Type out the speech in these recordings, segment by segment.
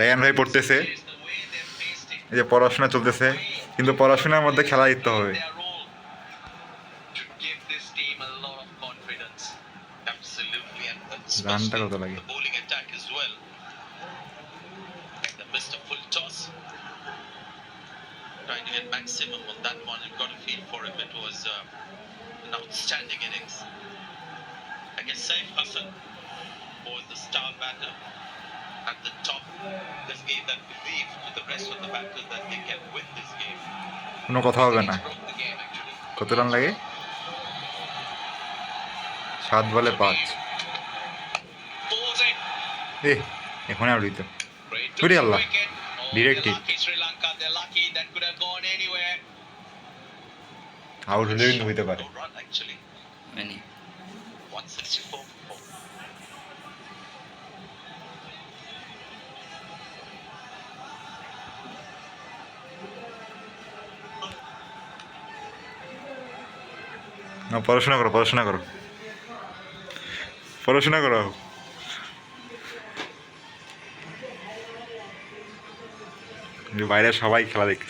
Ryan ভাই পড়তেছে এই যে পড়াশোনা চলতেছে কিন্তু পড়াশোনার মধ্যে খেলা দিতে হবে রানটা কত লাগে. Trying to get maximum that one. You've got feel for him. It was uh, an outstanding innings. I Saif Hassan was the star batter at the top. This gave that belief to the rest of the batters that they can win this game. কোনো কথা হবে না game. কত run লাগে সাত বলে পাঁচ এ এখন আর দিত. Oh, have gone anywhere. Out হলেও কিন্তু হইতে পারে না, পড়াশোনা করো পড়াশোনা করো। পড়াশোনা করো। বাইরে সবাই খেলা at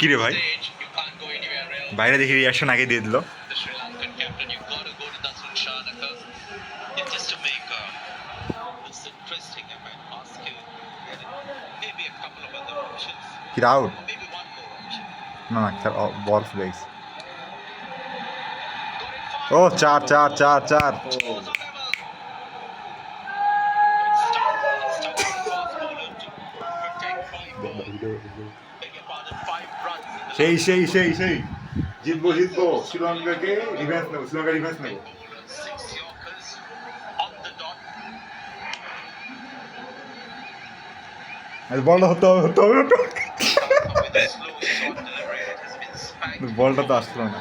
কিরে ভাই? বাইরে দেখি রিয়াকশন আগে দিয়ে দিল The Sri Lankan captain, you've got to go to Dasun Shanaka. Yeah, just to make uh, this interesting, I might ask you maybe a couple of other options. কি out Or maybe one more option. না না খেলা বল ফিরে গেছে ও চার চার চার চার Goes on level. Stop, stop the fast bowler to protect five balls. Beg your pardon, five runs in the সেই সেই সেই সেই জিতবো জিতবো শ্রীলঙ্কাকে রিভেন্স নেব শ্রীলঙ্কা রিভেন্স নেব বলটা হতে হবে বলটা তো আসলো না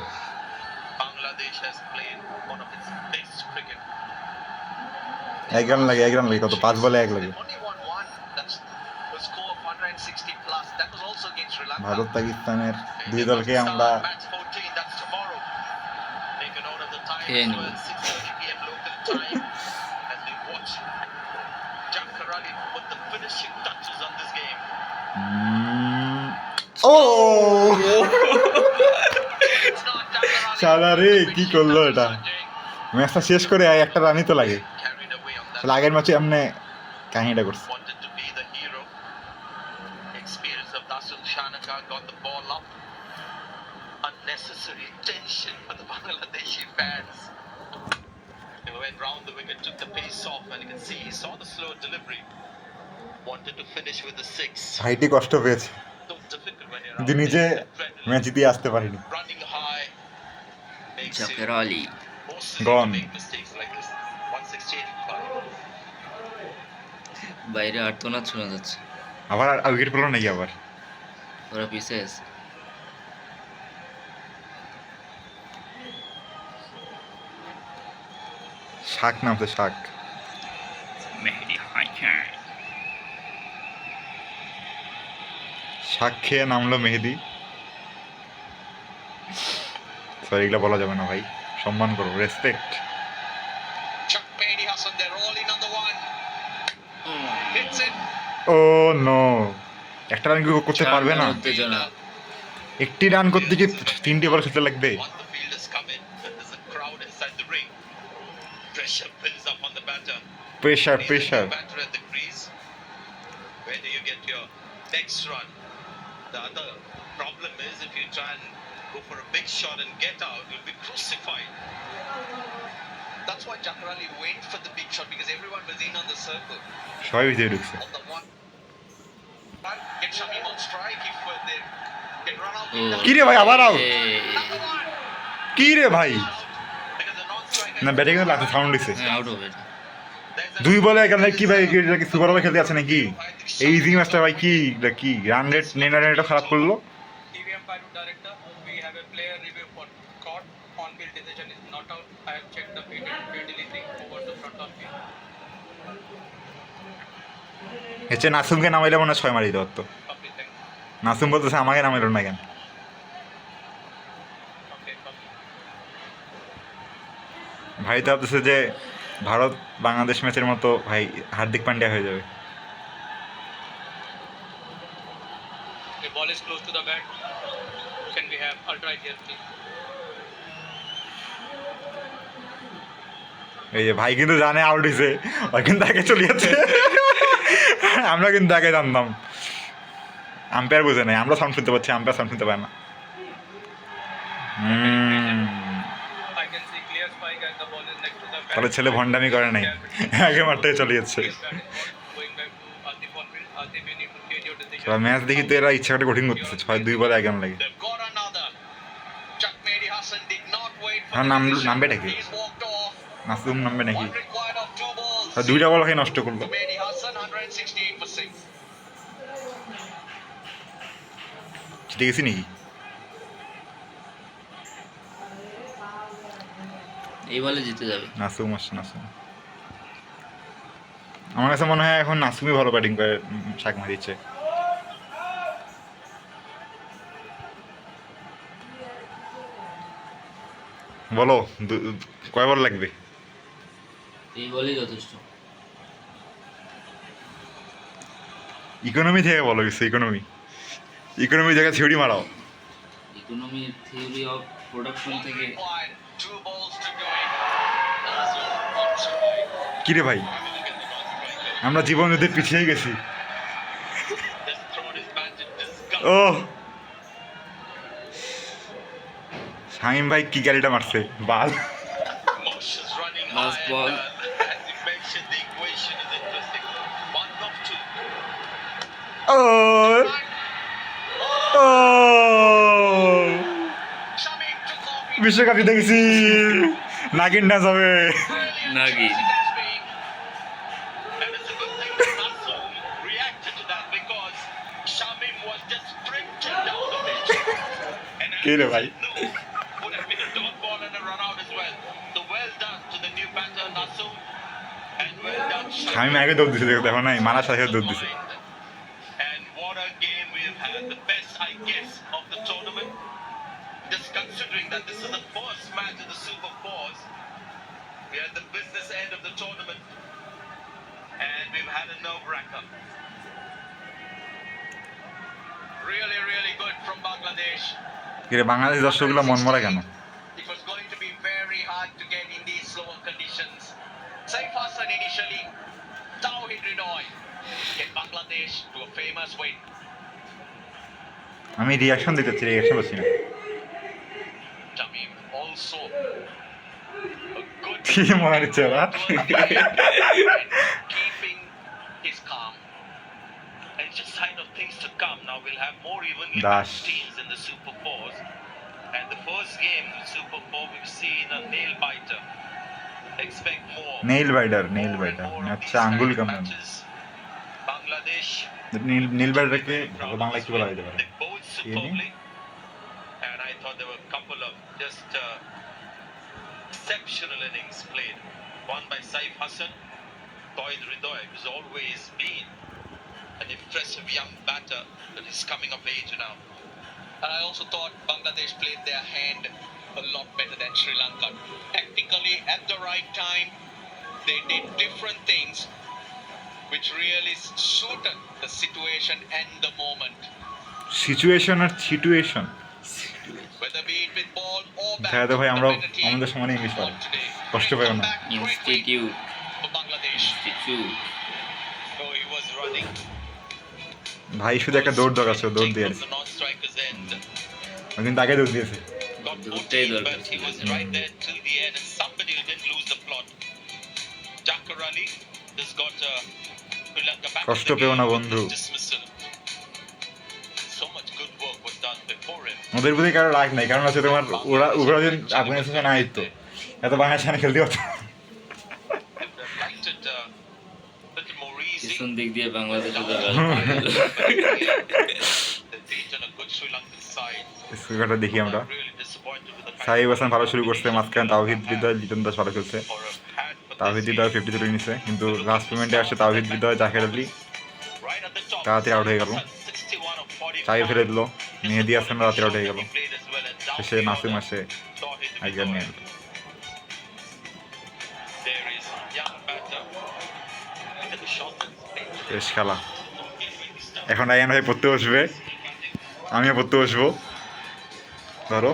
এক রান লাগে এক রান লাগে কত পাঁচ বলে এক ভারত পাকিস্তানের দুই দলকে আমরা ও. শালা রে, কি করল এটা? ম্যাচটা শেষ করে একটা রানই তো লাগে. আগের ম্যাচে এমনি কাহিনীটা করছে. Unnecessary tension the Bangladeshi fans. Went round the wicket, took the pace off, and you can see he saw the slow delivery. ভাইটি কষ্ট পেয়েছে out নিজে ম্যাচ দিয়ে আসতে পারিনি জাকের আলী. 168 বাইরে আর্তনাদ শোনা যাচ্ছে আবার উইকেট পেল নাকি আবার ওরা পিছে আছে শাক নামছে শাক মেহেদি সাক্ষে নামলো মেহেদি। সরি এগুলো বলা যাবে না ভাই। সম্মান করো রেসপেক্ট ও নো একটা রান করতে পারবে না? একটি রান করতে কি তিনটি বল খেতে লাগবে। Pressure pressure try and go for a big shot and get out, you'll be crucified. That's why Jakarali went for the big shot because everyone was in on the circle. ভিতরে ঢুকছে On the one, get Shamim on strike if uh, they get run out. কি রে ভাই আবার out কি রে ভাই. না ব্যাটিং লাগছে সাউন্ড দিছে হ্যাঁ আউট হবে এটা a- দুই বলে এখানে কি ভাই এটা কি সুপার ওভার খেলতে আছে নাকি এই ইজি ম্যাচটা ভাই কি এটা কি রান রেট নেন রেটটা খারাপ করল I do director, we have a player review for court. On-field decision is not out. I have checked the field delivery over the front of field. হচ্ছে নাসুমকে নামাইলে মনে ছয় মারি দেওয়ার তো নাসুম বলতেছে আমাকে নামাইল না কেন ভাই তো ভাবতেছে যে ভারত বাংলাদেশ ম্যাচের মতো ভাই হার্দিক পান্ডিয়া হয়ে যাবে here, please? এই যে ভাই কিন্তু জানে আউট হয়েছে ওই কিন্তু আগে চলে যাচ্ছে। আমরা কিন্তু আগে জানতাম। আম্পায়ার বুঝে নাই আমরা সাউন্ড শুনতে পাচ্ছি আম্পায়ার সাউন্ড শুনতে পায় না. তাহলে ছেলে ভণ্ডামি করে নাই। আগে মাঠ চলে যাচ্ছে। ম্যাচ দেখি তো এরা ইচ্ছা করে কঠিন করতেছে। ছয় দুই বলে এক রান লাগে। হ্যাঁ, নাম- নামবে নাকি? নাসুম নামবে নাকি? two দুইটা বল খাই নষ্ট করল। Mehdi Hassan, 168 for six. জিতে গেছি নাকি? এই বলে জিতে যাবে। নাসুম আসছে নাসুম। আমার কাছে মনে হয় এখন নাসুমই ভালো ব্যাটিং করে শাক মারিচ্ছে বলো কয়বার লাগবে? এই বলেই যথেষ্ট। ইকোনমি থেকে বলো কিছু ইকোনমি ইকোনমি জায়গায় থিওরি মারাও। ইকোনমি থিওরি অফ প্রোডাকশন থেকে. কিরে ভাই? আমরা জীবন যুদ্ধে পিছিয়ে গেছি. ও শামিম ভাই কি গাড়িটা মারছে? বাল। বিশ্বকাপে দেখেছি। নাগিন না যাবে নাগিন। কে রে ভাই? শামিম আগে দৌড় দিছে দেখো নাই মারার সাথে দৌড় দিছে And what a game we've had. The best, I guess, of the tournament. Just considering that this is the first match of the Super Fours. We are at the business end of the tournament. And we've had a no-bracker. Really, really good from Bangladesh. কিরে বাংলাদেশ দর্শকগুলো মন মরা কেন It was going to be very hard to get in these slower conditions. Saif Hassan initially, Tawhid Ridoy get Bangladesh to a famous win. আমি reaction দিতে চাচ্ছি reaction পাচ্ছি না Tamim also a good মনে হচ্ছে keeping his calm. And it's just sign of things to come. Now we'll have more evenly matched teams in the Super Fours. And the first game in Super Four we've seen a nail biter. Expect more. Nail biter nail More and biter more of আচ্ছা these আঙ্গুল kind of কেমন matches. Bangladesh নীল নীল বাইডারকে ভালো বাংলায় কি বলা যেতে পারে They bowled superbly, and I thought there were a couple of just uh, exceptional innings played. One by Saif Hassan, Toyd Ridoy, who's always been an impressive young batter, but he's coming of age now. And I also thought Bangladesh played their hand a lot better than Sri Lanka. Tactically, at the right time, they did different things which really suited the situation and the moment. Situation or situation? Whether be it with ball or bat, ভাই the better team আমাদের সমানে English পারি won today. কষ্ট পেও না institute for Bangladesh. Institute So he was running. ভাই শুধু একটা দৌড় দরকার ছিল দৌড় দিয়ে কিন্তু আগে দৌড় দিয়েছে 14, দরকার ছিল। was right there till the end, and somebody didn't lose the plot. Jakar Ali has got uh, Sri Lanka back in কষ্ট পেও না বন্ধু। this dismissal. So much good work was done before him. ওদের প্রতি কারও রাগ নাই কারণ হচ্ছে তোমার ওরা ওরা যদি আফগানিস্তানে না আসতো এত বাংলাদেশে খেলতে হতো If they liked it uh, a little more easy, পিছন দিক দিয়ে বাংলাদেশে তো they've beaten a good Sri Lankan side. স্কোরটা দেখি আমরা সাহিব হাসান ভালো শুরু করছে, মাঝখানে তাওহিদ হৃদয় জিতন দাস ভালো খেলছে। তাওহিদ হৃদয় ফিফটি তুলে নিছে, কিন্তু লাস্ট পেমেন্টে আসছে তাওহিদ হৃদয় জাহের আলী। তাড়াতাড়ি আউট হয়ে গেল। সাহিব ফেলে দিল। মেহেদি হাসান তাড়াতাড়ি আউট হয়ে গেল। শেষে নাসিম মাসে একজন নিয়ে গেল শেষ খেলা। এখন আয়ান ভাই পড়তে বসবে। আমিও পড়তে বসবো। ধরো।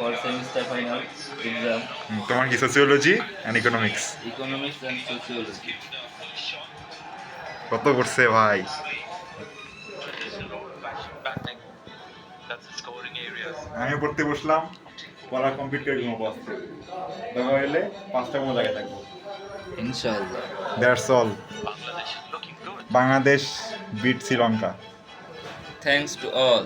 for semester final exam. Hmm, তোমার কি sociology and economics? Economics and sociology. কত করছে ভাই? আমি পড়তে বসলাম পড়া কমপ্লিট করে ঘুমাবো আস্তে দেখা হইলে পাঁচটা মতো লাগে থাকব ইনশাআল্লাহ that's all Bangladesh beat Sri Lanka thanks to all